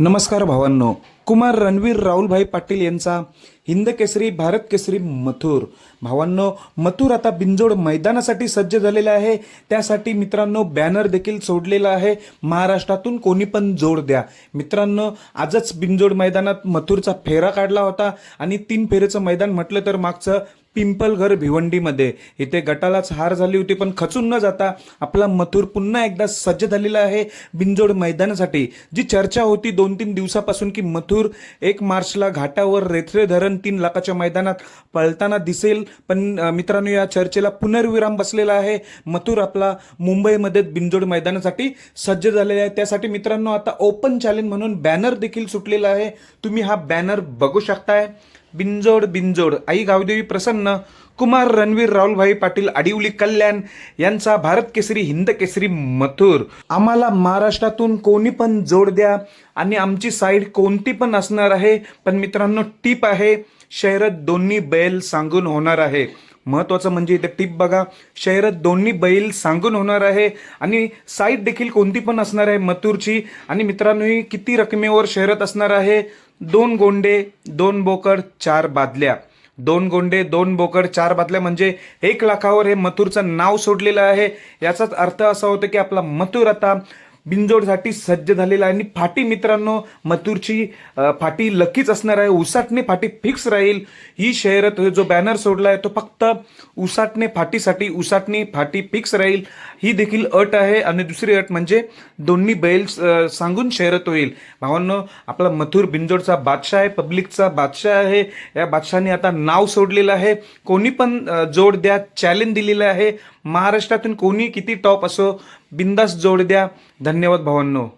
नमस्कार भावांनो. कुमार रणवीर राहुलभाई पाटील यांचा हिंद केसरी भारत केसरी मथुर. भावांनो मथुर आता बिंजोड मैदानासाठी सज्ज झालेला आहे. त्यासाठी मित्रांनो बॅनर देखील सोडलेला आहे. महाराष्ट्रातून कोणी पण जोड द्या. मित्रांनो आजच बिंजोड मैदानात मथुरचा फेरा काढला होता आणि तीन फेरेचं मैदान म्हटलं तर मागचं पिंपलघर भिवंडीमध्ये. इथे गटालाच हार झाली होती पण खचून न जाता आपला मथुर पुन्हा एकदा सज्ज झालेला आहे बिंजोड मैदानासाठी. जी चर्चा होती दोन तीन दिवसापासून की मथुर एक मार्चला घाटावर रेथरे धरण तीन लाखाच्या मैदानात पळताना दिसेल पण मित्रांनो या चर्चेला पुनर्विराम बसलेला आहे. मथुर आपला मुंबईमध्ये बिंजोड मैदानासाठी सज्ज झालेला आहे. त्यासाठी मित्रांनो आता ओपन चॅलेंज म्हणून बॅनर देखील सुटलेला आहे. तुम्ही हा बॅनर बघू शकताय. बिंजोड बिंजोड आई गावदेवी प्रसन्न. कुमार रणवीर राहुलभाई पाटील आडिवली कल्याण यांचा भारत केसरी हिंद केसरी मथुर. आम्हाला महाराष्ट्रातून कोणी पण जोड द्या. आणि आमची साईड कोणती पण असणार आहे पण मित्रांनो टीप आहे शहरात दोन्ही बैल सांगून होणार आहे. महत्वाचं म्हणजे इथे टिप बघा शहरात दोन्ही बैल सांगून होणार आहे. आणि साईट देखील कोणती पण असणार आहे मथुरची. आणि मित्रांनोही किती रकमेवर शहरात असणार आहे? दोन गोंडे दोन बोकड चार बादल्या. दोन गोंडे दोन बोकड चार बादल्या म्हणजे एक लाखावर हे मथुरचं नाव सोडलेलं आहे. याचाच अर्थ असा होतो की आपला मथुर आता बिंजोडसाठी सज्ज झालेला आहे. आणि फाटी मित्रांनो मथुरची फाटी लकीच असणार आहे. उसाटणे फाटी फिक्स राहील. ही शहरात जो बॅनर सोडला आहे तो फक्त उसाटणे फाटीसाठी उसाटणे फाटी फिक्स राहील. ही देखील अट आहे. आणि दुसरी अट म्हणजे दोन्ही बैल सांगून शहरात होईल. भावांनो आपला मथुर बिंजोडचा बादशाह आहे. पब्लिकचा बादशाह आहे. या बादशाहने आता नाव सोडलेलं आहे. कोणी पण जोड द्या चॅलेंज दिलेलं आहे. महाराष्ट्रातून कोणी किती टॉप असो बिंदास जोड द्या. धन्यवाद भावांनो.